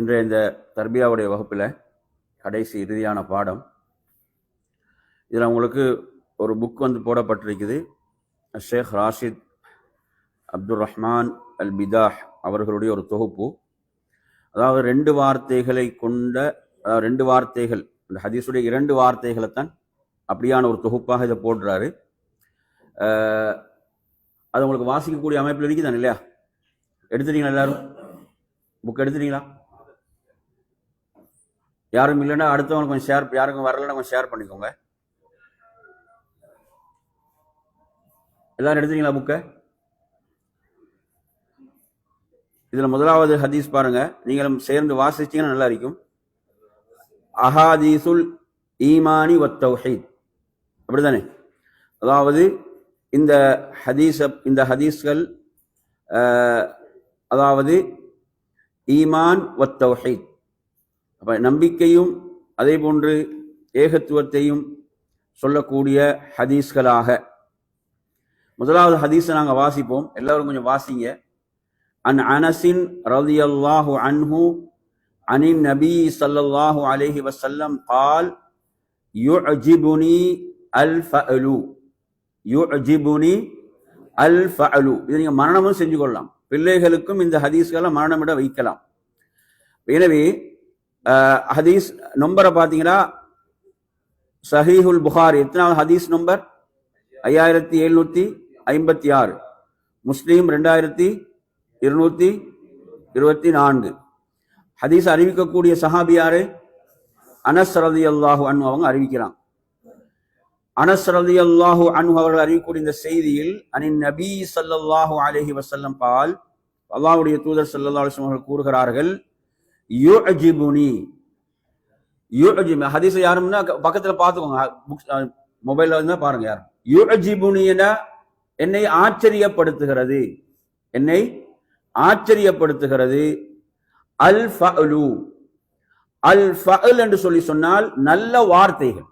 இன்றைய இந்த தர்பியாவுடைய வகுப்பில் கடைசி இறுதியான பாடம். இதில் உங்களுக்கு ஒரு புக் வந்து போடப்பட்டிருக்குது. ஷேக் ராஷித் அப்துல் ரஹ்மான் அல் பிதாஹ் அவர்களுடைய ஒரு தொகுப்பு. அதாவது ரெண்டு வார்த்தைகளை கொண்ட அதாவது ரெண்டு வார்த்தைகள் அந்த ஹதீஸுடைய இரண்டு வார்த்தைகளை தான் அப்படியான ஒரு தொகுப்பாக இதை போடுறாரு. அது உங்களுக்கு வாசிக்கக்கூடிய அமைப்பில் இருக்குதானே இல்லையா? எடுத்துட்டீங்களா எல்லாரும்? புக் எடுத்துட்டீங்களா? யாரும் இல்லைன்னா அடுத்தவங்க கொஞ்சம் ஷேர் யாருக்கும் வரலன்னா கொஞ்சம் ஷேர் பண்ணிக்கோங்க. எல்லாரும் எடுத்துட்டீங்களா புக்கை இதில் முதலாவது ஹதீஸ் பாருங்க. நீங்களும் சேர்ந்து வாசிச்சிங்கன்னா நல்லா இருக்கும் அஹாதீசுல் ஈமானி வத்தௌஹீத் அப்படி அப்படிதானே? அதாவது இந்த ஹதீஸ இந்த ஹதீஸ்கள் அதாவது ஈமான் வத்தௌஹீத் அப்போ நம்பிக்கையும் அதே போன்று ஏகத்துவத்தையும் சொல்லக்கூடிய ஹதீஸ்களாக. முதலாவது ஹதீஸை நாங்கள் வாசிப்போம். எல்லாரும் கொஞ்சம் வாசிங்க. அன் அனசின் ரதி அல்லாஹு அன்ஹு அனின் நபி சல்லல்லாஹு அலேஹி வசல்லம் பால் யுஜிபுனி அல் ஃபலு யுஜிபுனி அல் ஃபலு இதை நீங்கள் மரணமும் செஞ்சு கொள்ளலாம். பிள்ளைகளுக்கும் இந்த ஹதீஸ்களை மரணமிட வைக்கலாம். எனவே ஹதீஸ் நம்பரை பார்த்தீங்கன்னா சஹீஹுல் புகாரி. எத்தனாவது ஹதீஸ் நம்பர்? ஐயாயிரத்தி எழுநூத்தி ஐம்பத்தி ஆறு. முஸ்லீம் ரெண்டாயிரத்தி இருநூத்தி இருபத்தி நான்கு. ஹதீஸ் அறிவிக்கக்கூடிய சஹாபியாரு அனஸ் ரதி அல்லாஹு அன் அவங்க அறிவிக்கிறான். அனஸ் ரதி அல்லாஹு அன் அவர்கள் அறிவிக்கக்கூடிய இந்த செய்தியில் அனின் நபி ஸல்லல்லாஹு அலஹி வசல்லம் பால் அல்லாஹ்வுடைய தூதர் ஸல்லல்லாஹு அலைஹி அவர்கள் கூறுகிறார்கள் யுஅஜிபுனி. யுஅஜிபு ஹதீஸ் யாருன்னா பக்கத்துல பார்த்துக்கோங்க. புக்ஸ் மொபைல்ல இருந்தா பாருங்க யார் யுஅஜிபுனி என்னை ஆச்சரியப்படுத்துகிறது. என்னை ஆச்சரியப்படுத்துகிறது. அல் ஃபலு அல் ஃபல் என்று சொல்லி சொன்னால் நல்ல வார்த்தைகள்.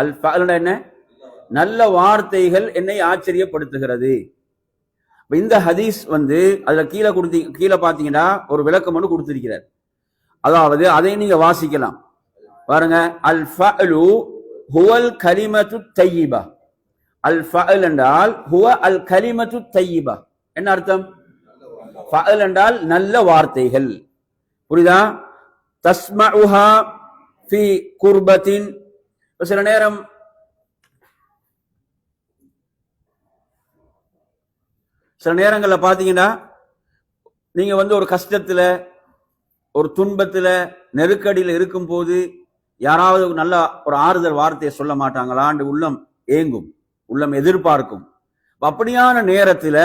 அல் ஃபல் என்ன? நல்ல வார்த்தைகள் என்னை ஆச்சரியப்படுத்துகிறது. இந்த ஹதீஸ் வந்து அதுல கீழே கொடுத்தி கீழே பாத்தீங்கன்னா ஒரு விளக்கம் ஒன்று கொடுத்திருக்கிறார். அதாவது அதை நீங்க வாசிக்கலாம். பாருங்க அல் ஃபலு ஹுவல் கலிமத்து தையிபா. அல் ஃபல் என்றால் ஹுவ அல் கலிமத்து தையிபா. என்ன அர்த்தம்? ஃபல் என்றால் நல்ல வார்த்தைகள். புரியுதா? தஸ்மஉஹா ஃபி குர்பத்தின் சில நேரம் சில நேரங்களில் பார்த்தீங்கன்னா நீங்கள் வந்து ஒரு கஷ்டத்தில் ஒரு துன்பத்தில் நெருக்கடியில் இருக்கும்போது யாராவது நல்ல ஒரு ஆறுதல் வார்த்தையை சொல்ல மாட்டாங்களான்னு உள்ளம் ஏங்கும் உள்ளம் எதிர்பார்க்கும். அப்படியான நேரத்தில்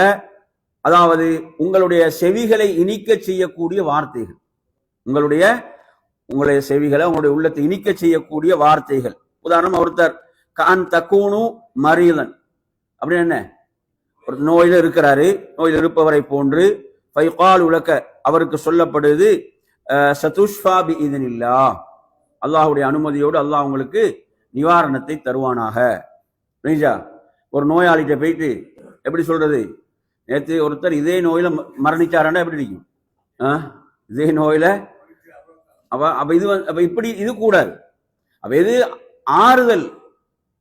அதாவது உங்களுடைய செவிகளை இனிக்க செய்யக்கூடிய வார்த்தைகள். உங்களுடைய உங்களுடைய செவிகளை உங்களுடைய உள்ளத்தை இனிக்க செய்யக்கூடிய வார்த்தைகள். உதாரணம் ஒருத்தர் கான் தக்கூனு மரியலன் அப்படின்னு என்ன? ஒரு நோயில் இருக்கிறாரு. நோயில் இருப்பவரை போன்று ஃபைகால் உலக்க அவருக்கு சொல்லப்படுது சதுஷ்ஃபா பி இதனில்லா அல்லாஹ்வுடைய அனுமதியோடு அல்லாஹ் உங்களுக்கு நிவாரணத்தை தருவானாக. ரீஜா ஒரு நோயாளிகிட்ட போயிட்டு எப்படி சொல்றது? நேற்று ஒருத்தர் இதே நோயில ம- எப்படி இருக்கும் ஆ? இதே நோயில அவ அப்ப இது வந்து- அப்ப இப்படி இது கூடாது. அப்ப இது ஆறுதல்?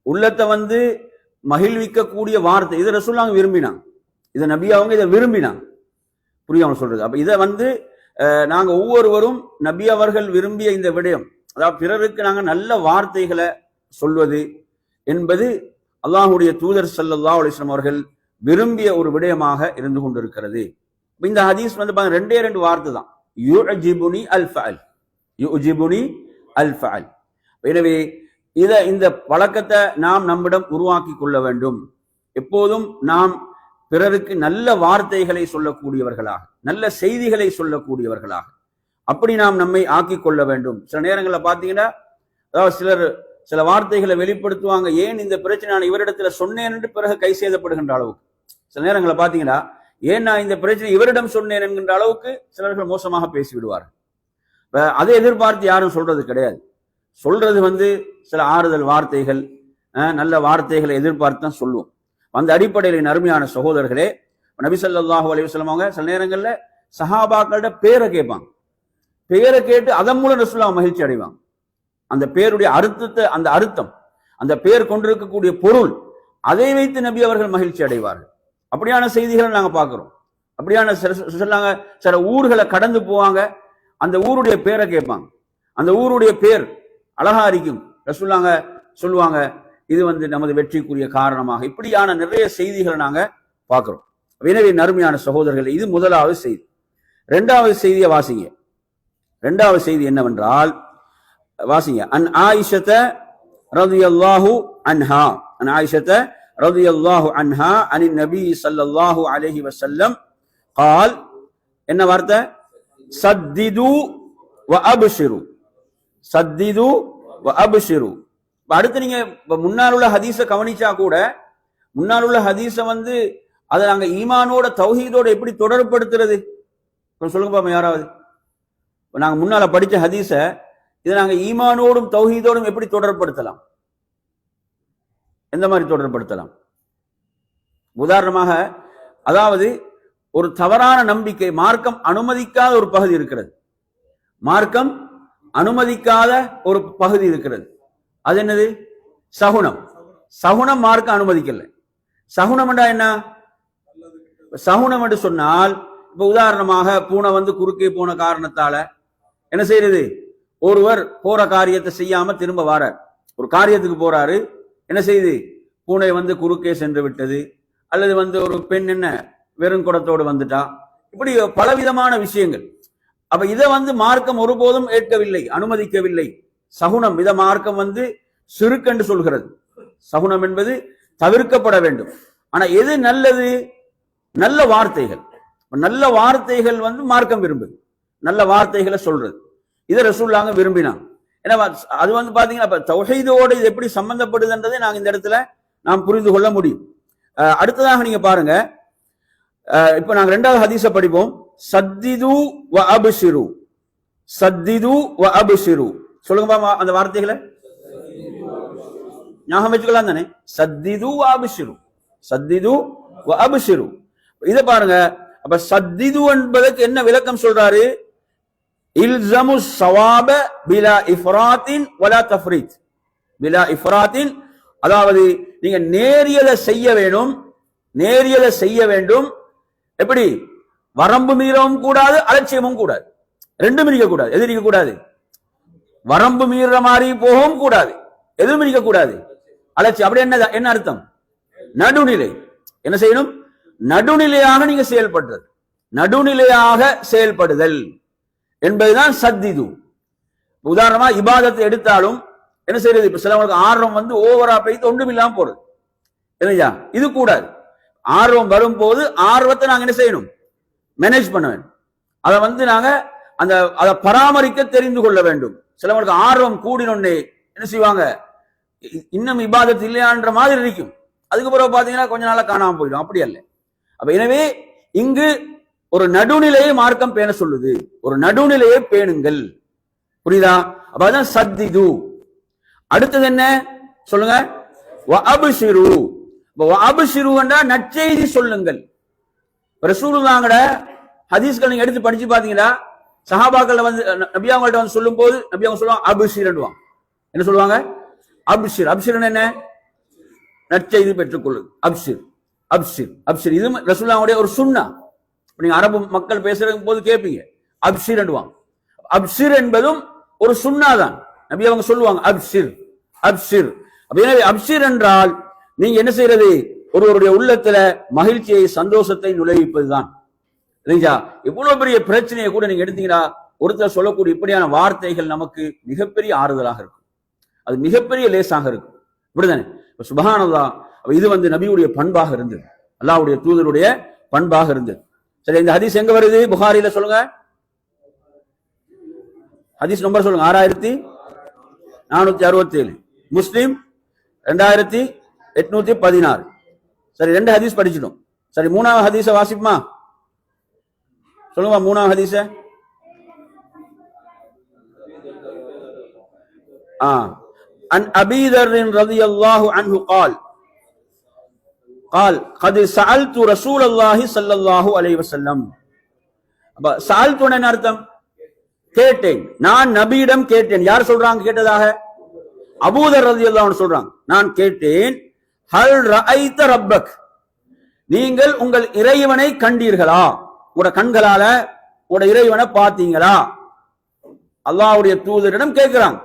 உள்ளத்தை வந்து மகிழ்விக்கக்கூடிய வார்த்தை. இதை ரசூல்லாங்க விரும்பினான். இதை நபி அவங்க இதை விரும்பினான். புரியாமல் சொல்றது. அப்ப இதை வந்து நாங்கள் ஒவ்வொருவரும் நபி அவர்கள் விரும்பிய இந்த விடயம் அதாவது பிறருக்கு நாங்கள் நல்ல வார்த்தைகளை சொல்வது என்பது அல்லாஹுடைய தூதர் சல்லல்லா அலிஸ்லாம் அவர்கள் விரும்பிய ஒரு விடயமாக இருந்து கொண்டிருக்கிறது. இந்த ஹதீஸ் வந்து பாருங்க ரெண்டே ரெண்டு வார்த்தை தான். யுஜிபுனி அல் ஃபஅல். யுஜிபுனி அல் எனவே இதை இந்த பழக்கத்தை நாம் நம்மிடம் உருவாக்கி கொள்ள வேண்டும். எப்போதும் நாம் பிறருக்கு நல்ல வார்த்தைகளை சொல்லக்கூடியவர்களாக நல்ல செய்திகளை சொல்லக்கூடியவர்களாக. அப்படி நாம் நம்மை ஆக்கி கொள்ள வேண்டும். சில நேரங்களில் பார்த்தீங்கன்னா அதாவது சிலர் சில வார்த்தைகளை வெளிப்படுத்துவாங்க. ஏன் இந்த பிரச்சனை நான் இவரிடத்துல சொன்னேன் என்று பிறகு கை சேதப்படுகின்ற அளவுக்கு. சில நேரங்களில் பார்த்தீங்கன்னா ஏன் நான் இந்த பிரச்சனை இவரிடம் சொன்னேன் என்கின்ற அளவுக்கு சிலர்கள் மோசமாக பேசிவிடுவார்கள். அதை எதிர்பார்த்து யாரும் சொல்றது கிடையாது. சொல்றது வந்து சில ஆறுதல் வார்த்தைகள் நல்ல வார்த்தைகளை எதிர்பார்த்து தான் சொல்லுவோம். அந்த அடிப்படையில் அருமையான சகோதரர்களே நபி ஸல்லல்லாஹு அலைஹி அவங்க சில நேரங்களில் சஹாபாக்களோட பேரை கேட்பாங்க. பெயரை கேட்டு அதன் மூலம் ரசுல்லா மகிழ்ச்சி அடைவாங்க. அந்த பேருடைய அர்த்தத்தை அந்த அர்த்தம் அந்த பெயர் கொண்டிருக்கக்கூடிய பொருள் அதை வைத்து நபி அவர்கள் மகிழ்ச்சி அடைவார்கள். அப்படியான செய்திகளை நாங்கள் பார்க்குறோம். அப்படியான சில- சொல்லாங்க சில ஊர்களை கடந்து போவாங்க. அந்த ஊருடைய பேரை கேட்பாங்க. அந்த ஊருடைய பேர் அழகா இருக்கும். ரசுல்லாங்க சொல்லுவாங்க இது வந்து நமது வெற்றிக்குரிய காரணமாக இப்படியான நிறைய செய்திகளை நாங்க பார்க்கிறோம் எனவே நறுமையான சகோதரர்கள் இது முதலாவது செய்தி இரண்டாவது செய்தியை வாசிங்க இரண்டாவது செய்தி என்னவென்றால் வாசிங்க அன் ஆயிஷத ரதியல்லாஹு அன்ஹா அன் ஆயிஷத ரதியல்லாஹு அன்ஹா அனின் நபி ஸல்லல்லாஹு அலைஹி வஸல்லம் قال என்ன வார்த்தை சத்திது வ அப்ஷிரு சத்திது வ அப்ஷிரு இப்ப அடுத்து நீங்க முன்னால் உள்ள ஹதீஸை கவனிச்சா கூட முன்னால் உள்ள ஹதீஸை வந்து அதை நாங்க ஈமானோட தௌஹீதோட எப்படி தொடர்படுத்துறது சொல்லுங்க பாப்பா யாராவது. நாங்க முன்னால படிச்ச ஹதீச இதை நாங்க ஈமானோடும் தௌஹீதோடும் எப்படி தொடர்படுத்தலாம் எந்த மாதிரி தொடர்படுத்தலாம் உதாரணமாக அதாவது ஒரு தவறான நம்பிக்கை மார்க்கம் அனுமதிக்காத ஒரு பகுதி இருக்கிறது. மார்க்கம் அனுமதிக்காத ஒரு பகுதி இருக்கிறது. அது என்னது? சகுனம். சகுனம் மார்க்கம் அனுமதிக்கல. சகுனம் என்றா என்ன? சகுனம் என்று சொன்னால் இப்ப உதாரணமாக பூனை வந்து குறுக்கே போன காரணத்தால என்ன செய்யறது? ஒருவர் போற காரியத்தை செய்யாம திரும்ப வாரார். ஒரு காரியத்துக்கு போறாரு என்ன செய்யுது பூனை வந்து குறுக்கே சென்று விட்டது. அல்லது வந்து ஒரு பெண் என்ன வெறும் குடத்தோடு வந்துட்டா? இப்படி பலவிதமான விஷயங்கள். அப்ப இதை வந்து மார்க்கம் ஒருபோதும் ஏற்கவில்லை அனுமதிக்கவில்லை. சகுனம் மித மார்க்கம் வந்து சிறுக்கென்று சொல்கிறது. சகுனம் என்பது தவிர்க்கப்பட வேண்டும். ஆனா எது நல்லது? நல்ல வார்த்தைகள். நல்ல வார்த்தைகள் வந்து மார்க்கம் விரும்புது. நல்ல வார்த்தைகளை சொல்றது. இதை ரசூல்லாங்க விரும்பினான். ஏன்னா அது வந்து பாத்தீங்கன்னா இப்ப தொகைதோடு இது எப்படி சம்பந்தப்படுதுன்றதை நாங்க இந்த இடத்துல நாம் புரிந்து கொள்ள முடியும். அஹ் அடுத்ததாக நீங்க பாருங்க. அஹ் இப்ப நாங்க ரெண்டாவது ஹதீஸ படிப்போம். சத்திது வ அபிஷிரு சத்திது வ அபிஷிரு சொல்லுங்க அந்த வார்த்தைகளை. ஞாபகம் வச்சுக்கலாம் தானே. சத்திது அபிஷிரு சத்திது அபிஷிரு இத பாருங்க. அப்ப சத்திது என்பதற்கு என்ன விளக்கம் சொல்றாரு? இல்சமு சவாப பிலா இஃபராத்தின் வலா தஃப்ரீத். பிலா இஃபராத்தின் அதாவது நீங்க நேரியலை செய்ய வேணும். நேரியலை செய்ய வேண்டும். எப்படி? வரம்பு மீறவும் கூடாது அலட்சியமும் கூடாது. ரெண்டும் இருக்க கூடாது எது இருக்க கூடாது வரம்பு மீறுற மாதிரி போகவும் கூடாது. எதுவும் இருக்கக்கூடாது அலட்சியம் அப்படி என்ன என்ன அர்த்தம்? நடுநிலை. என்ன செய்யணும்? நடுநிலையாக நீங்க செயல்படுறது. நடுநிலையாக செயல்படுதல் என்பதுதான் சத்திது. உதாரணமா இபாதத்தை எடுத்தாலும் என்ன செய்யறது? இப்ப சிலவங்களுக்கு ஆர்வம் வந்து ஓவரா பெய்து ஒன்றும் இல்லாம போறது. இல்லையா? இது கூடாது. ஆர்வம் வரும்போது ஆர்வத்தை நாங்க என்ன செய்யணும்? மேனேஜ் பண்ண வேண்டும். அதை வந்து நாங்க அந்த அதை பராமரிக்க தெரிந்து கொள்ள வேண்டும். சிலவங்களுக்கு ஆர்வம் கூடினொன்னே என்ன செய்வாங்க? இ- இன்னும் இபாதத் இல்லையான்ற மாதிரி இருக்கும். அதுக்கு பிறகு பார்த்தீங்கன்னா கொஞ்ச நாளாக காணாமல் போயிடும். அப்படி அல்ல. அப்ப எனவே இங்கு ஒரு நடுநிலையை மார்க்கம் பேண சொல்லுது. ஒரு நடுநிலையை பேணுங்கள். புரியுதா? அப்ப அதான் சத்திது. அடுத்தது என்ன? சொல்லுங்க. வ அபிஷிரு. நற்செய்தி சொல்லுங்கள். ரசூலுல்லாங்கட ஹதீஸ்கள் நீங்க எடுத்து படிச்சு பாத்தீங்களா சஹாபாக்கள் வந்து ந- நபி அவங்கள்ட்ட வந்து சொல்லும் போது நபி அவங்க சொல்லுவாங்க அபிஷீரன்வாங்க என்ன சொல்லுவாங்க? அபிஷீர். அபிஷீரன் என்ன? நற்செய்தி பெற்றுக்கொள்ளு அப்சீர் அப்சீர் அப்சீர் இது ரசூல்லாவுடைய ஒரு சுண்ணா. நீங்க அரபு மக்கள் பேசுற போது கேட்பீங்க அப்சிர் என்றுவாங்க அப்சிர் என்பதும் ஒரு சுண்ணா தான் நபி அவங்க சொல்லுவாங்க அப்சீர் அப்ஷீர். அப்படி அப்சீர் என்றால் நீங்க என்ன செய்யறது? ஒருவருடைய உள்ளத்துல மகிழ்ச்சியை சந்தோஷத்தை நுழைவிப்பதுதான். இல்லைங்களா? எவ்வளவு பெரிய பிரச்சனையை கூட நீங்க எடுத்தீங்கன்னா ஒருத்தர் சொல்லக்கூடிய இப்படியான வார்த்தைகள் நமக்கு மிகப்பெரிய ஆறுதலாக இருக்கும். அது மிகப்பெரிய லேசாக இருக்கும். இப்படிதானே? இப்ப சுபகானதா இது வந்து நபியுடைய பண்பாக இருந்தது. அல்லாவுடைய தூதருடைய பண்பாக இருந்தது. சரி இந்த ஹதீஸ் எங்க வருது? புகாரில சொல்லுங்க. ஹதீஸ் நம்பர் சொல்லுங்க. ஆறாயிரத்தி நானூத்தி அறுபத்தி ஏழு முஸ்லீம் ரெண்டாயிரத்தி எட்நூத்தி பதினாறு. சரி ரெண்டு ஹதீஸ் படிச்சிடும் சரி மூணாவது ஹதீஸ வாசிப்புமா? சொல்லுங்க மூணாவது ஹதீஸ ஆ அன் அபீ ذر رضي الله عنه قال قال قد سألت رسول الله صلى الله عليه وسلم அப்ப சால்துன என்ன அர்த்தம் கேட்டேன் நான் நபியிடம் கேட்டேன் யார் சொல்றாங்க கேட்டதாக அபூதர் ரலியல்லாஹு சொல்றாங்க நான் கேட்டேன் ஹல் ரஐத ரப்பக் நீங்கள் உங்கள் இறைவனை கண்டீர்களா உட கண்களால உட இறைவனை பார்த்தீங்களா? அல்லாவுடைய தூதரிடம் கேட்கிறாங்க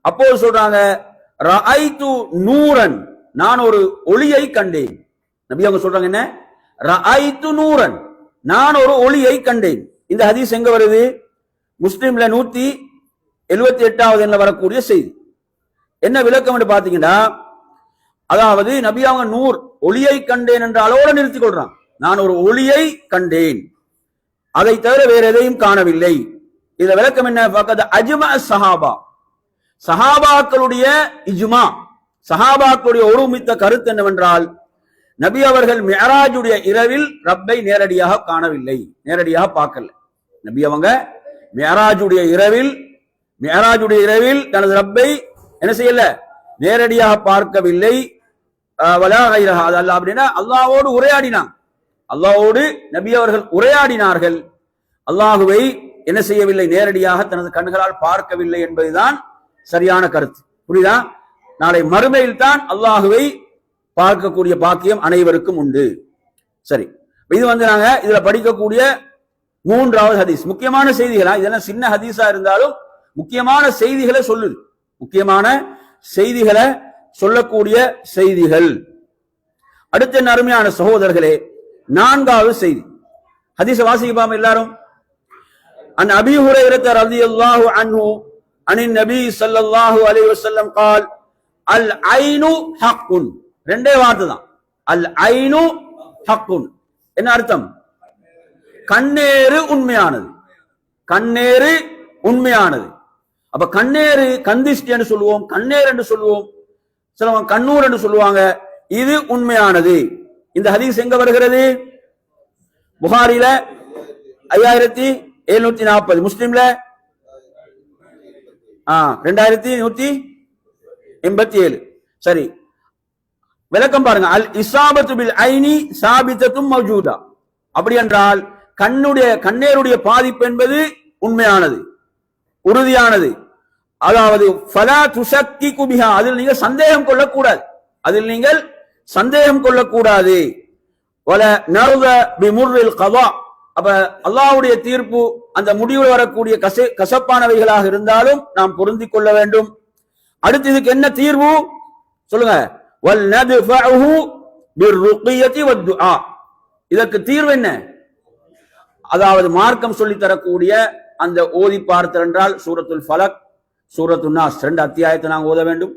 அப்போ சொல்றாங்க ரஐது நூரன். நான் ஒரு ஒளியை கண்டேன். நபி அவங்க சொல்றாங்க என்ன? ரஐது நூரன். நான் ஒரு ஒளியை கண்டேன். இந்த ஹதீஸ் எங்க வருது? முஸ்லீம்ல நூத்தி எழுபத்தி எட்டாவது எண்ணில் வரக்கூடிய செய்தி. என்ன விளக்கம் என்று பாத்தீங்கன்னா அதாவது நபி அவங்க நூர் ஒளியை கண்டேன் என்ற அளவோட நிறுத்திக் கொள்றான். நான் ஒரு ஒளியை கண்டேன். அதை தவிர வேற எதையும் காணவில்லை. இதுல விளக்கம் என்ன? பார்க்கறது அஜ்ம சஹாபா. சஹாபாக்களுடைய இஜ்மா சஹாபாக்களுடைய ஒருமித்த கருத்து என்னவென்றால் நபி அவர்கள் மேராஜுடைய இரவில் ரப்பை நேரடியாக காணவில்லை. நேரடியாக பார்க்கல. நபி அவங்க மேராஜுடைய இரவில் மேராஜுடைய இரவில் தனது ரப்பை என்ன செய்யல? நேரடியாக பார்க்கவில்லை. அஹ், அது அல்ல அப்படின்னா அல்லாவோடு உரையாடினான். அல்லாவோடு நபி அவர்கள் உரையாடினார்கள். அல்லாஹுவை என்ன செய்யவில்லை? நேரடியாக தனது கண்களால் பார்க்கவில்லை என்பதுதான் சரியான கருத்து. புரியுதா? நாளை மறுமையில் தான் அல்லாஹுவை பார்க்கக்கூடிய பாக்கியம் அனைவருக்கும் உண்டு. சரி. இது வந்து நாங்க இதுல படிக்கக்கூடிய மூன்றாவது ஹதீஸ். முக்கியமான செய்திகளா? இதெல்லாம் சின்ன ஹதீஸா இருந்தாலும் முக்கியமான செய்திகளை சொல்லுது. முக்கியமான செய்திகளை சொல்லக்கூடிய செய்திகள். அடுத்த அருமையான சகோதரர்களே நான்காவது செய்தி. ஹதீஸ் வாசிக்கலாம் எல்லாரும். அன் அபி ஹுரைரத்த ரதி அல்லாஹு அன்ஹு அனின் நபி சல்லல்லாஹு அலைஹி வஸல்லம் கால் அல் ஐனு ஹக்குன். ரெண்டே வார்த்தை தான். அல் ஐனு ஹக்குன். என்ன அர்த்தம்? கண்ணேறு உண்மையானது. கண்ணேறு உண்மையானது. அப்ப கண்ணேறு கந்திஷ்டி சொல்லுவோம் கண்ணேர் என்று சொல்லுவோம் சிலவங்க கண்ணூர் என்று சொல்லுவாங்க இது உண்மையானது. இந்த ஹதீஸ் எங்க வருகிறது? புகாரில ஐயாயிரத்தி எழுநூத்தி நாற்பது. முஸ்லீம்ல? ரெண்டாயிரத்தி நூத்தி எண்பத்தி ஏழு. சரி. விளக்கம் பாருங்க. அல் இசாபத்து பில் ஐனி சாபித்தத்தும் மௌஜூதா. அப்படி என்றால் கண்ணுடைய கண்ணேருடைய பாதிப்பு என்பது உண்மையானது உறுதியானது. அதாவது ஃபலா துசக்தி குபிஹா அதில் நீங்கள் சந்தேகம் கொள்ளக்கூடாது. அதில் நீங்கள் சந்தேகம் கொள்ளக்கூடாது. வல நருத பிமுர்ரில் கவா அப்ப அல்லாவுடைய தீர்ப்பு அந்த முடிவில் வரக்கூடிய கச கசப்பானவைகளாக இருந்தாலும் நாம் பொருந்திக் கொள்ள வேண்டும். அடுத்து இதுக்கு என்ன தீர்வு? சொல்லுங்க. வல் நதுஃபஉஹு பிர்ருகியதி வத்துஆ. இதற்கு தீர்வு என்ன? அதாவது மார்க்கம் சொல்லி தரக்கூடிய அந்த ஓதி பார்த்தல் என்றால் சூரத்துல் ஃபலக் சூரத்துல் நாஸ் ரெண்டு அத்தியாயத்தை நாங்கள் ஓத வேண்டும்.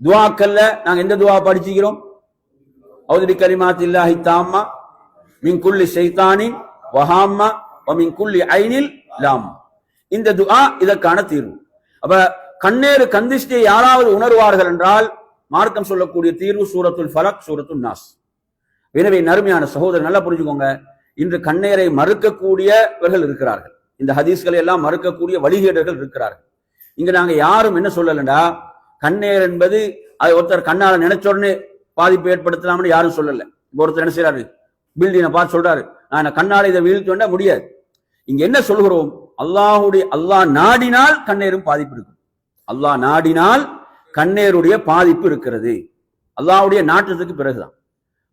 துவாக்கல்ல நாங்கள் எந்த துவா படிச்சுக்கிறோம்? அவுதி கலிமாத் இல்லாஹி தாம்மா மின் குல்லி ஷைத்தானின் வஹாம்மா வ மின் குல்லி ஐனில் லாம் இந்த துஆ இதற்கான தீர்வு. அப்ப கண்ணேறு கந்திஷ்டியை யாராவது உணர்வார்கள் என்றால் மார்க்கம் சொல்லக்கூடிய தீர்வு சூரத்துல் ஃபலக் சூரத்துல் நாஸ். எனவே நறுமையான சகோதரர் நல்லா புரிஞ்சுக்கோங்க. இன்று கண்ணேரை மறுக்கக்கூடியவர்கள் இருக்கிறார்கள். இந்த ஹதீஸ்களை எல்லாம் மறுக்கக்கூடிய வழிகேடர்கள் இருக்கிறார்கள். இங்க நாங்க யாரும் என்ன சொல்லலண்டா கண்ணேர் என்பது அது ஒருத்தர் கண்ணால நினைச்ச உடனே பாதிப்பு ஏற்படுத்தலாம்னு யாரும் சொல்லலை. இப்போ ஒருத்தர் என்ன செய்யறாரு பில்டிங்கை பார்த்து சொல்றாரு. நான் கண்ணால் இதை வீழ்த்து முடியாது. இங்க என்ன சொல்கிறோம் அல்லாஹுடைய அல்லாஹ் நாடினால் கண்ணேரும் பாதிப்பு இருக்கும். அல்லாஹ் நாடினால் கண்ணேருடைய பாதிப்பு இருக்கிறது. அல்லாஹ்வுடைய நாட்டத்துக்கு பிறகுதான்.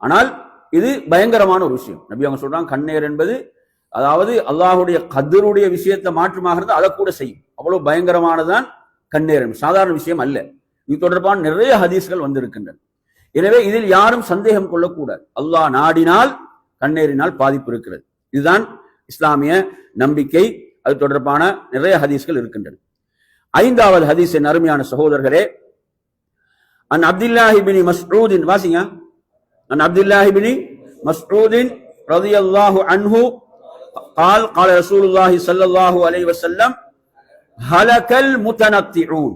ஆனால் இது பயங்கரமான ஒரு விஷயம். நபி அவங்க சொல்றாங்க கண்ணேர் என்பது அதாவது அல்லாஹுடைய கதிருடைய விஷயத்தை மாற்றமாக இருந்தால் அதை கூட செய்யும். அவ்வளவு பயங்கரமானதுதான் கண்ணீர். சாதாரண விஷயம் அல்ல. இது தொடர்பான நிறைய ஹதீஸ்கள் வந்திருக்கின்றன. எனவே இதில் யாரும் சந்தேகம் கொள்ளக்கூடாது அல்லாஹ் நாடினால் கண்ணேறினால் பாதிப்பு இருக்கிறது இதுதான் இஸ்லாமிய நம்பிக்கை அது தொடர்பான நிறைய ஹதீஸ்கள் இருக்கின்றன ஐந்தாவது ஹதீஸ் என் அருமையான சகோதரர்களே அன் அப்துல்லாஹி பின் மஸ்ரூதின் வாசிங்க عن عبد الله بن مسعود رضي الله عنه قال قال رسول الله صلى الله عليه وسلم هلك المتنطعون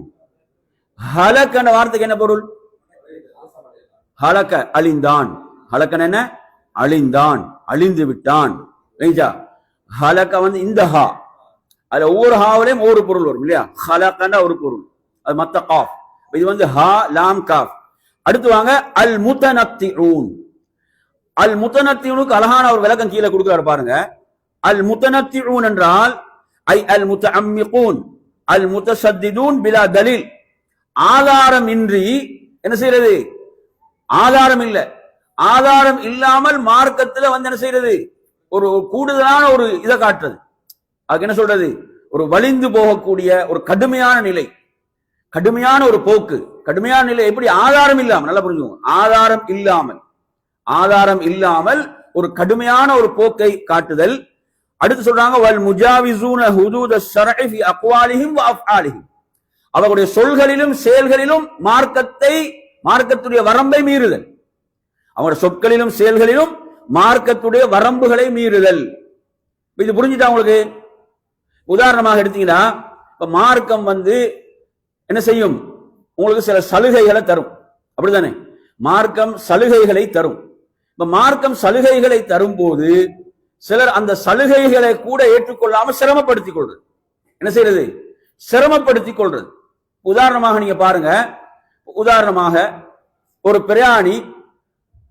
هلك என்ற வார்த்தைக்கு என்ன பொருள் ஹலக்க அழிந்தான். ஹலக்கன் என்ன? அழிந்தான். அழிந்து விட்டான். ரைட்டா ஹலக்க வந்து இந்த ஹா. அதுல ஒவ்வொரு ஹாவிலையும் ஒவ்வொரு பொருள் வரும் இல்லையா? ஹலக்கன்னா ஒரு பொருள். அது மத்த காஃப். இது வந்து ஹா லாம் காஃப். அடுத்து வாங்க அல் முத்தனத்திஊன் அல் முத்தனத்தியூனுக்கு அழகான ஒரு விளக்கம் கீழே கொடுக்குறாரு பாருங்க. அல் முத்தனத்திஊன் என்றால் ஐ அல் முத்தஅம்மிகூன் அல் முத்தசத்திதூன் பிலா தலில். ஆதாரம் இன்றி என்ன செய்யறது? ஆதாரம் இல்லை ஆதாரம் இல்லாமல் மார்க்கத்துல வந்து என்ன செய்யறது ஒரு கூடுதலான ஒரு இதை காட்டுறது. அதுக்கு என்ன சொல்றது? ஒரு வலிந்து போகக்கூடிய ஒரு கடுமையான நிலை. கடுமையான ஒரு போக்கு. கடுமையான நிலை எப்படி? ஆதாரம் இல்லாமல். நல்லா புரிஞ்சுக்கோங்க. ஆதாரம் இல்லாமல். ஆதாரம் இல்லாமல் ஒரு கடுமையான ஒரு போக்கை காட்டுதல். அடுத்து சொல்றாங்க வல் முஜாவிசூன ஹுதூத ஷர்இ ஃபி அக்வாலிஹிம் வ அஃஆலிஹிம். அவர்களுடைய சொல்களிலும் செயல்களிலும் மார்க்கத்தை மார்க்கத்துடைய வரம்பை மீறுதல். அவருடைய சொற்களிலும் செயல்களிலும் மார்க்கத்துடைய வரம்புகளை மீறுதல். இது புரிஞ்சுட்டா உங்களுக்கு? உதாரணமாக எடுத்தீங்கன்னா இப்ப மார்க்கம் வந்து என்ன செய்யும்? உங்களுக்கு சில சலுகைகளை தரும். அப்படிதானே மார்க்கம் சலுகைகளை தரும். இப்ப மார்க்கம் சலுகைகளை தரும்போது சிலர் அந்த சலுகைகளை கூட ஏற்றுக்கொள்ளாம சிரமப்படுத்திக் கொள்றது. என்ன செய்யறது? சிரமப்படுத்திக் கொள்றது. உதாரணமாக நீங்க பாருங்க உதாரணமாக ஒரு பிரயாணி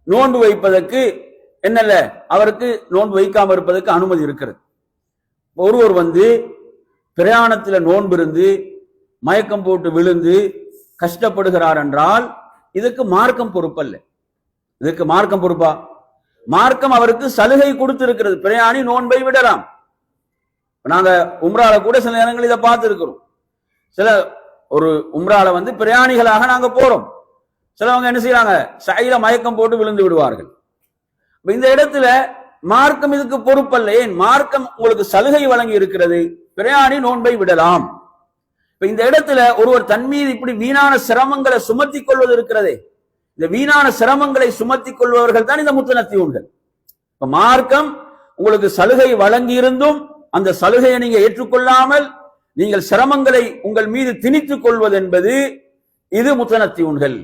நோன்பு வைப்பதற்கு என்னல்ல அவருக்கு நோன்பு வைக்காம இருப்பதற்கு அனுமதி இருக்கிறது. ஒருவர் வந்து பிரயாணத்துல நோன்பு இருந்து மயக்கம் போட்டு விழுந்து கஷ்டப்படுகிறார் என்றால் இதுக்கு மார்க்கம் பொறுப்பல்ல. இதுக்கு மார்க்கம் பொறுப்பா? மார்க்கம் அவருக்கு சலுகை கொடுத்திருக்கிறது. பிரயாணி நோன்பை விடலாம். நாங்க உம்ரால கூட சில நேரங்கள் இதை பார்த்திருக்கிறோம். சில ஒரு உம்ரால வந்து பிரயாணிகளாக நாங்க போறோம். சிலவங்க என்ன செய்யறாங்க சைல மயக்கம் போட்டு விழுந்து விடுவார்கள். இந்த இடத்துல மார்க்கம் இதுக்கு பொறுப்பல்ல. ஏன்? மார்க்கம் உங்களுக்கு சலுகை வழங்கி இருக்கிறது. பிரயாணி நோன்பை விடலாம். இப்ப இந்த இடத்துல ஒருவர் தன் மீது இப்படி வீணான சிரமங்களை சுமத்தி கொள்வது இருக்கிறதே. இந்த வீணான சிரமங்களை சுமத்தி கொள்பவர்கள் தான் இந்த முத்தனத்தியூன்கள். இப்ப மார்க்கம் உங்களுக்கு சலுகை வழங்கி இருந்தும் அந்த சலுகையை நீங்க ஏற்றுக்கொள்ளாமல் நீங்கள் சிரமங்களை உங்கள் மீது திணித்துக் கொள்வது என்பது இது முத்தனத்தியூன்கள்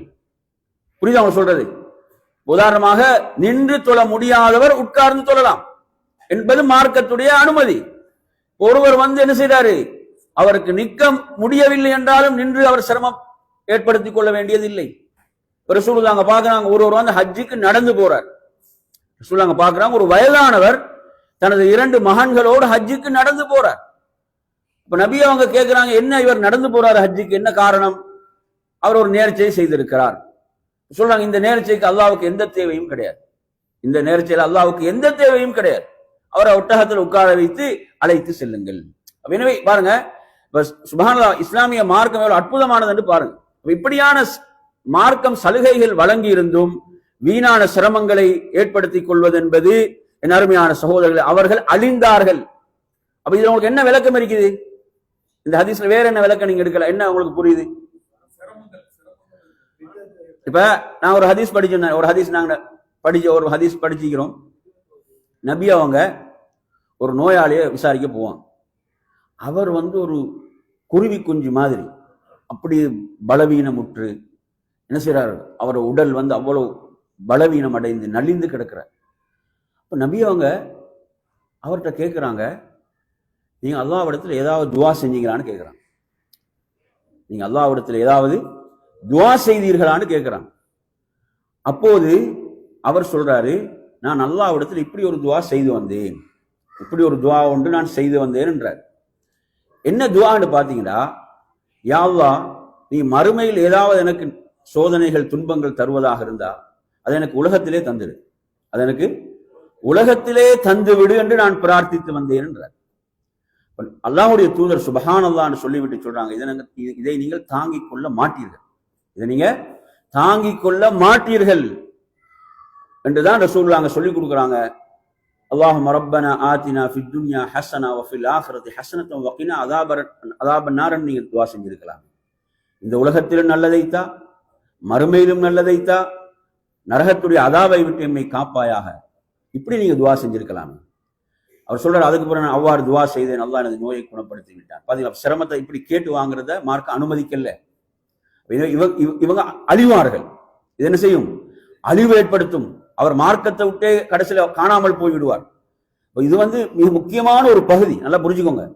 புரியுதா அவங்க சொல்றது? உதாரணமாக நின்று தொழ முடியாதவர் உட்கார்ந்து தொழலாம் என்பது மார்க்கத்துடைய அனுமதி. ஒருவர் வந்து என்ன செய்தாரு? அவருக்கு நிக்க முடியவில்லை என்றாலும் நின்று அவர் சிரமம் ஏற்படுத்திக் கொள்ள வேண்டியதில்லை. ரசூலுல்லாங்க பாக்குறாங்க ஒருவர் வந்து ஹஜ்ஜுக்கு நடந்து போறார். சொல்லாங்க பாக்குறாங்க ஒரு வயதானவர் தனது இரண்டு மகன்களோடு ஹஜ்ஜுக்கு நடந்து போறார். இப்ப நபி அவங்க கேட்குறாங்க என்ன இவர் நடந்து போறாரு ஹஜ்ஜுக்கு? என்ன காரணம்? அவர் ஒரு நேர்ச்சியை செய்திருக்கிறார். சொல்றாங்க இந்த நேர்ச்சிக்கு அல்லாவுக்கு எந்த தேவையும் கிடையாது. இந்த நேர்ச்சியில் அல்லாவுக்கு எந்த தேவையும் கிடையாது. அவரை ஒட்டகத்தில் உட்கார வைத்து அழைத்து செல்லுங்கள். எனவே பாருங்க சுபானதா இஸ்லாமிய மார்க்கம் எவ்வளவு அற்புதமானது என்று பாருங்க. இப்படியான மார்க்கம் சலுகைகள் வழங்கி இருந்தும் வீணான சிரமங்களை ஏற்படுத்திக் கொள்வது என்பது என் அருமையான சகோதரர்கள் அவர்கள் அழிந்தார்கள். அப்ப இதுல உங்களுக்கு என்ன விளக்கம் இருக்குது? இந்த ஹதீஸ்ல வேற என்ன விளக்கம் நீங்க எடுக்கல? என்ன உங்களுக்கு புரியுது? இப்ப நான் ஒரு ஹதீஸ் படிச்சிருந்தேன் ஒரு ஹதீஸ் நாங்க படிச்ச ஒரு ஹதீஸ் படிச்சுக்கிறோம். நபி அவங்க ஒரு நோயாளியை விசாரிக்க போவாங்க. அவர் வந்து ஒரு குருவி குஞ்சு மாதிரி அப்படி பலவீனமுற்று என்ன செய்கிறார் அவர் உடல் வந்து அவ்வளவு பலவீனம் அடைந்து நலிந்து கிடக்கிறார். அப்ப நபி அவங்க அவர்கிட்ட கேட்குறாங்க நீங்க அல்லாவிடத்தில் ஏதாவது துவா செஞ்சீங்களான்னு கேட்குறான் நீங்கள் அல்லாவிடத்தில் ஏதாவது துவா செய்தீர்களான்னு கேட்குறான் அப்போது அவர் சொல்றாரு நான் அல்லாவிடத்தில் இப்படி ஒரு துவா செய்து வந்தேன். இப்படி ஒரு துவா ஒன்று நான் செய்து வந்தேன் என்றார் என்ன துவான்னு பார்த்தீங்கன்னா யா நீ மறுமையில் ஏதாவது எனக்கு சோதனைகள் துன்பங்கள் தருவதாக இருந்தா அதை எனக்கு உலகத்திலே தந்துடு அது எனக்கு உலகத்திலே தந்து விடு என்று நான் பிரார்த்தித்து வந்தேன் என்றார் அல்லாஹுடைய தூதர் சுபஹான் அல்லான்னு சொல்லிவிட்டு சொல்றாங்க இதனை இதை நீங்கள் தாங்கிக் கொள்ள மாட்டீர்கள். இதை நீங்க தாங்கிக் கொள்ள மாட்டீர்கள். என்றுதான் ரசூல்லாங்க சொல்லி கொடுக்குறாங்க. அல்லாஹு மரப்பன ஆத்தினா ஃபித்துன்யா ஹசனா வஃபில் ஆஹரத்தி ஹசனத்தம் வக்கினா அதாபர அதாபன்னாரன் நீங்கள் துவா செஞ்சிருக்கலாம். இந்த உலகத்திலும் நல்லதைத்தா மறுமையிலும் நல்லதைத்தா நரகத்துடைய அதாவை விட்டு எம்மை காப்பாயாக. இப்படி நீங்க துவா செஞ்சிருக்கலாம். அவர் சொல்றாரு அதுக்கு பிறகு நான் அவ்வாறு துவா செய்தேன். அல்லாஹ் எனது நோயை குணப்படுத்தி விட்டான். பாத்தீங்களா? சிரமத்தை இப்படி கேட்டு வாங்குறத மார்க்க அனுமதிக்கல. இவ- இவங்க அழிவார்கள். இது என்ன செய்யும்? அழிவு ஏற்படுத்தும். அவர் மார்க்கத்தை விட்டே கடைசியில காணாமல் போய்விடுவார். இது வந்து மிக முக்கியமான ஒரு பகுதி. நல்லா புரிஞ்சுக்கோங்க.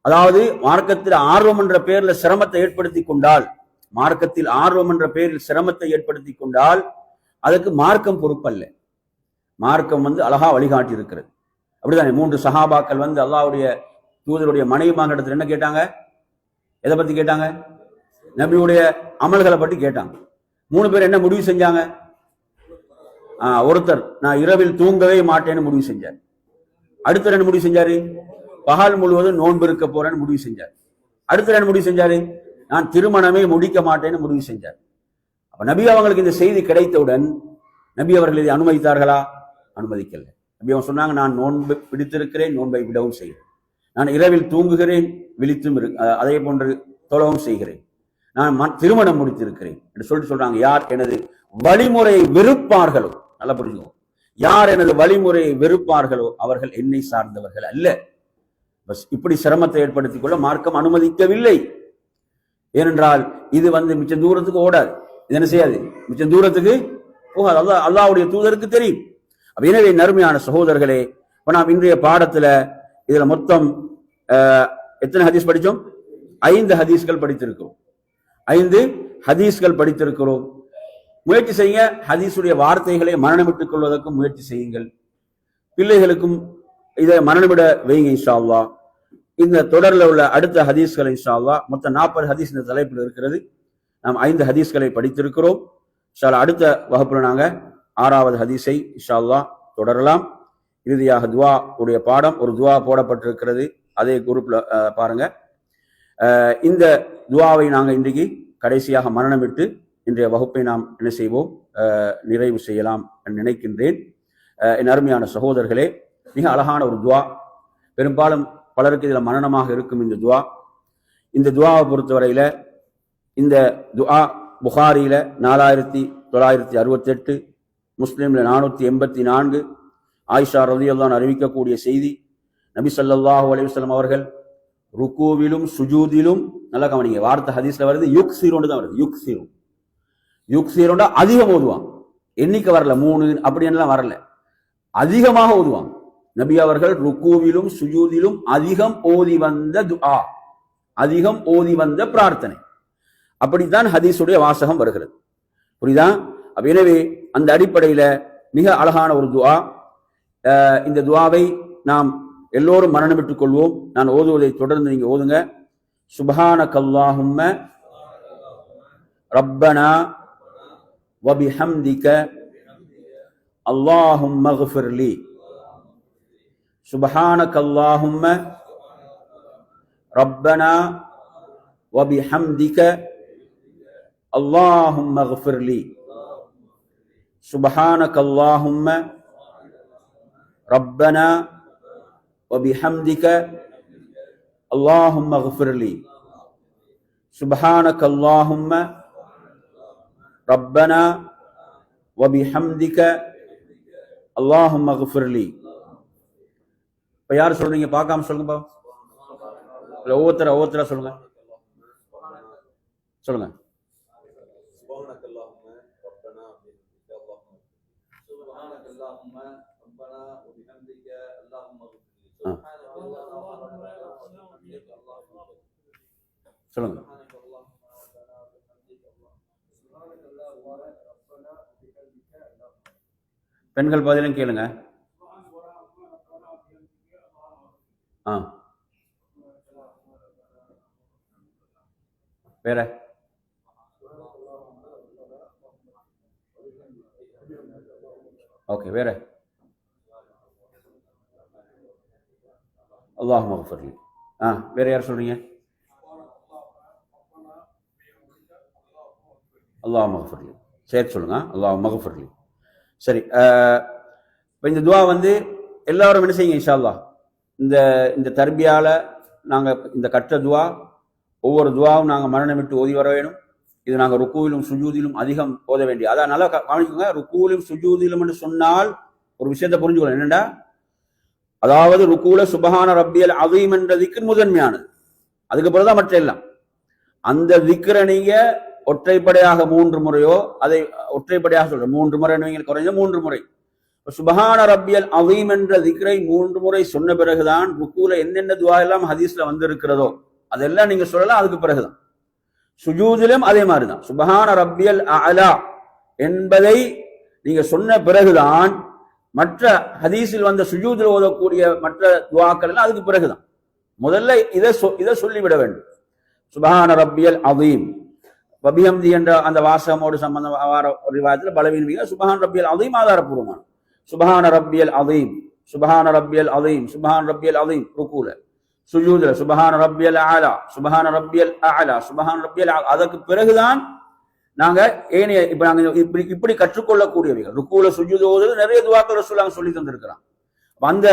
அதாவது மார்க்கத்தில் ஆர்வம் என்ற பெயர்ல சிரமத்தை ஏற்படுத்தி கொண்டால் மார்க்கத்தில் ஆர்வம் என்ற பெயரில் சிரமத்தை ஏற்படுத்தி கொண்டால் அதுக்கு மார்க்கம் பொறுப்பல்ல. மார்க்கம் வந்து அழகா வழிகாட்டி இருக்கிறது அப்படிதானே. மூன்று சஹாபாக்கள் வந்து அல்லாவுடைய தூதருடைய மனைவி இடத்துல என்ன கேட்டாங்க? எதை பத்தி கேட்டாங்க? நபியுடைய அமல்களை பற்றி கேட்டாங்க. மூணு பேர் என்ன முடிவு செஞ்சாங்க? ஆ, ஒருத்தர் நான் இரவில் தூங்கவே மாட்டேன்னு முடிவு செஞ்சார். அடுத்தர் என்ன முடிவு செஞ்சாரு? பகல் முழுவதும் நோன்பு இருக்க போறேன்னு முடிவு செஞ்சார். அடுத்தர் என்ன முடிவு செஞ்சாரு? நான் திருமணமே முடிக்க மாட்டேன்னு முடிவு செஞ்சார். அப்ப நபி அவங்களுக்கு இந்த செய்தி கிடைத்தவுடன் நபி அவர்கள் இதை அனுமதித்தார்களா? அனுமதிக்கலை. அப்படி அவன் சொன்னாங்க நான் நோன்பு பிடித்திருக்கிறேன் நோன்பை விடவும் செய்கிறேன். நான் இரவில் தூங்குகிறேன் விழித்தும் இரு அதே போன்று தொழவும் செய்கிறேன். நான் ம- திருமணம் முடித்திருக்கிறேன். என்று சொல்லிட்டு சொல்றாங்க யார் எனது வழிமுறையை வெறுப்பார்களோ? நல்லா புரிஞ்சுக்கோ. யார் எனது வழிமுறையை வெறுப்பார்களோ அவர்கள் என்னை சார்ந்தவர்கள் அல்ல. பஸ் இப்படி சிரமத்தை ஏற்படுத்திக் கொள்ள மார்க்கம் அனுமதிக்கவில்லை. ஏனென்றால் இது வந்து மிச்சம் தூரத்துக்கு ஓடாது. இது என்ன செய்யாது? மிச்சம் தூரத்துக்கு போகாது. அல்லாஹ் அல்லாவுடைய தூதருக்கு தெரியும். அப்ப எனவே நறுமையான சகோதரர்களே இப்போ நாம் இன்றைய பாடத்துல இதுல மொத்தம் எத்தனை ஹதீஸ் படித்தோம் ஐந்து ஹதீஸ்கள் படித்திருக்கிறோம். ஐந்து ஹதீஸ்கள் படித்திருக்கிறோம். முயற்சி செய்ய ஹதீஸுடைய வார்த்தைகளை மரணமிட்டுக் கொள்வதற்கும் முயற்சி செய்யுங்கள். பிள்ளைகளுக்கும் இதை மரணமிட வைங்க இன்ஷா இந்த தொடர்ல உள்ள அடுத்த ஹதீஸ்கள் இன்ஷா மொத்தம் நாற்பது ஹதீஸ் இந்த தலைப்பில் இருக்கிறது. நாம் ஐந்து ஹதீஸ்களை படித்திருக்கிறோம். அடுத்த வகுப்பில் நாங்க ஆறாவது ஹதீஸை இன்ஷா அல்லாஹ் தொடரலாம். இறுதியாக துவா உடைய பாடம் ஒரு துவா போடப்பட்டிருக்கிறது. அதே குரூப்ல பாருங்க. இந்த துவாவை நாங்கள் இன்றைக்கு கடைசியாக மரணமிட்டு இன்றைய வகுப்பை நாம் என்ன செய்வோம்? நிறைவு செய்யலாம் நினைக்கின்றேன். என் அருமையான சகோதரர்களே மிக அழகான ஒரு துவா. பெரும்பாலும் பலருக்கு இதில் மரணமாக இருக்கும் இந்த துவா. இந்த துவாவை பொறுத்தவரையில் இந்த துவா புகாரியில நாலாயிரத்தி தொள்ளாயிரத்தி அறுபத்தெட்டு முஸ்லீம்ல நானூத்தி எண்பத்தி நான்கு. ஆயிஷா ரதியல்லான் அறிவிக்கக்கூடிய செய்தி நபி ஸல்லல்லாஹு அலைஹி அவர்கள் ருக்குவிலும் சுஜூதிலும் நல்லா கவனிங்க வார்த்தை ஹதீஸ்ல வருது யுக் சீரோண்டு தான் வருது யுக் சீரோ யுக் சீரோண்டா அதிகம் ஓதுவான். எண்ணிக்கை வரல? மூணு அப்படி எல்லாம் வரல. அதிகமாக ஓதுவான். நபி அவர்கள் ருக்குவிலும் சுஜூதிலும் அதிகம் ஓதி வந்த துஆ அதிகம் ஓதி வந்த பிரார்த்தனை. அப்படித்தான் ஹதீஸுடைய வாசகம் வருகிறது. புரியுதா? எனவே அந்த அடிப்படையில மிக அழகான ஒரு துஆ அஹ் இந்த துஆவை நாம் எல்லோரும் மரணமிட்டுக் கொள்வோம் நான் ஓதுவதை தொடர்ந்து நீங்க ஓதுங்க சுபஹான கல்லாஹும்ம ரப்பனா வபிஹம்திக அல்லாஹும்ம மக்ஃபிர்லி சுபஹானக அல்லாஹும்ம ரப்பனா وبحمدك اللهم اغفر لي سبحانك اللهم ربنا وبحمدك اللهم اغفر لي سبحانك اللهم ربنا وبحمدك اللهم اغفر لي இப்ப யார் சொல்றீங்க பார்க்காம சொல்லுங்க பா இல்ல ஒவ்வொருத்தர ஒவ்வொருத்தரா சொல்லுங்க சொல்லுங்க سبحانك اللهم ربنا وبحمدك اللهم اغفر لي آه. سبحانك اللهم ربنا وبحمدك اللهم اغفر لي சொல்லுங்க سبحانك اللهم ربنا وبحمدك اللهم سبحانك اللهم ربنا وبحمدك اللهم பெண்கள் பதிலும் கேளுங்க ஆ வேற ஓகே வேற அல்லாஹ் மகஃபர்லி ஆ வேற யார் சொல்றீங்க அல்லாஹ் மகஃபர்லி சேர்த்து சொல்லுங்க. அல்லாஹ் மகஃபர்லி சரி இப்போ இந்த துவா வந்து எல்லாரும் என்ன செய்யுங்க இன்ஷா இந்த இந்த தர்பியால நாங்கள் இந்த கற்ற துவா ஒவ்வொரு துவாவும் நாங்கள் மரணமிட்டு ஓதி வர வேணும். இது நாங்கள் ருக்குவிலும் சுஜூதிலும் அதிகம் ஓத வேண்டிய அதான் நல்லா கவனிக்கோங்க. ருக்குவிலும் சுஜூதிலும் என்று சொன்னால் ஒரு விஷயத்தை புரிஞ்சுக்கணும் என்னடா அதாவது ருக்குல சுபஹான ரப்பியல் அதீம் என்ற திக்ர் முதன்மையானது. அதுக்கு பிறகுதான் மற்ற எல்லாம். அந்த திக்ரை நீங்க ஒற்றைப்படையாக மூன்று முறையோ அதை ஒற்றைப்படையாக சொல்ற மூன்று முறை நீங்கள் குறைஞ்ச மூன்று முறை. சுபஹான ரப்பியல் அவீம் என்ற திக்ரை மூன்று முறை சொன்ன பிறகுதான் ருக்குல என்னென்ன துவா எல்லாம் ஹதீஸ்ல வந்திருக்கிறதோ அதெல்லாம் நீங்க சொல்லலாம். அதுக்கு பிறகுதான். சுஜூதிலும் அதே மாதிரிதான். சுபஹான ரப்பியல் அலா என்பதை நீங்க சொன்ன பிறகுதான் மற்ற ஹதீஸில் வந்த சுஜூதில் ஓதக்கூடிய மற்ற துவாக்கள் எல்லாம் அதுக்கு பிறகுதான். முதல்ல இதை சொ- இதை சொல்லிவிட வேண்டும். சுபஹான ரப்பியல் அதீம் வபிஹம்தி என்ற அந்த வாசகமோடு சம்பந்தம் வார ஒரு விவாதத்தில் பலவீனமிக சுபஹான் ரப்பியல் அதீம் ஆதாரப்பூர்வமான சுபஹான ரப்பியல் அதீம் சுபஹான ரப்பியல் அதீம் சுபஹான் ரப்பியல் அதீம் ருக்கூல. சுஜூதுல சுபஹான ரப்பியல் ஆலா சுபஹான ரப்பியல் ஆலா சுபஹான ரப்பியல் ஆலா அதற்கு பிறகுதான் நாங்க ஏனைய இப்ப நாங்க இப்படி இப்படி கற்றுக்கொள்ளக்கூடியவைகள். ருக்குல சுஜூது ஓதுறது நிறைய துவாக்கள் ரசூலாங்க சொல்லி தந்திருக்கிறான். அந்த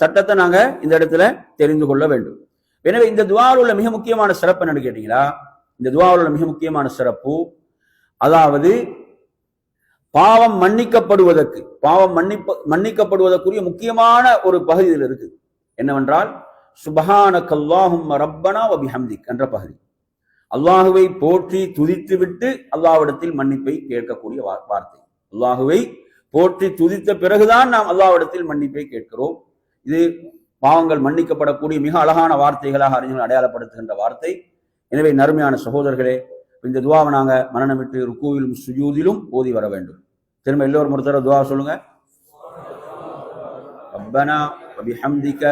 சட்டத்தை நாங்க இந்த இடத்துல தெரிந்து கொள்ள வேண்டும். எனவே இந்த துவாவில் உள்ள மிக முக்கியமான சிறப்பு என்னன்னு கேட்டீங்களா? இந்த துவாவில் உள்ள மிக முக்கியமான சிறப்பு அதாவது பாவம் மன்னிக்கப்படுவதற்கு பாவம் மன்னிப்ப மன்னிக்கப்படுவதற்குரிய முக்கியமான ஒரு பகுதியில் இருக்கு என்னவென்றால் சுபஹான கல்லாஹும் ரப்பனா வபிஹம்திக் என்ற பகுதி. அல்லாஹுவை போற்றி துதித்து விட்டு அல்லாவிடத்தில் மன்னிப்பை கேட்கக்கூடிய வார்த்தை. அல்லாஹுவை போற்றி துதித்த பிறகுதான் நாம் அல்லாவிடத்தில் மன்னிப்பை கேட்கிறோம். இது பாவங்கள் மன்னிக்கப்படக்கூடிய மிக அழகான வார்த்தைகளாக அறிஞர்கள் அடையாளப்படுத்துகின்ற வார்த்தை. எனவே நறுமையான சகோதரர்களே இந்த துவாவை நாங்க மரணமிட்டு ருக்குவிலும் சுஜூதிலும் ஓதி வர வேண்டும். திரும்ப எல்லோரும் ஒருத்தர துவா சொல்லுங்க. ரப்பனா வபிஹம்திக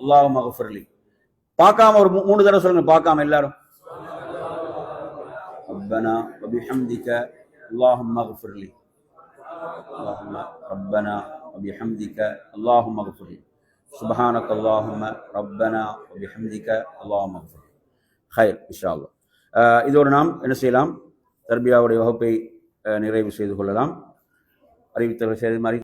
அல்லாஹ் மகஃபிர்லி பார்க்காம ஒரு மூ- மூணு தடவை சொல்லுங்க பார்க்காம எல்லாரும் ربنا وبحمدك اللهم اغفر لي اللهم ربنا وبحمدك اللهم اغفر لي سبحانك اللهم ربنا وبحمدك اللهم اغفر لي خير ان شاء الله அஹ் இதோடு நாம் என்ன செய்யலாம் தர்பியாவுடைய வகுப்பை அஹ், நிறைவு செய்து கொள்ளலாம் அறிவித்தல் செய்து மாதிரி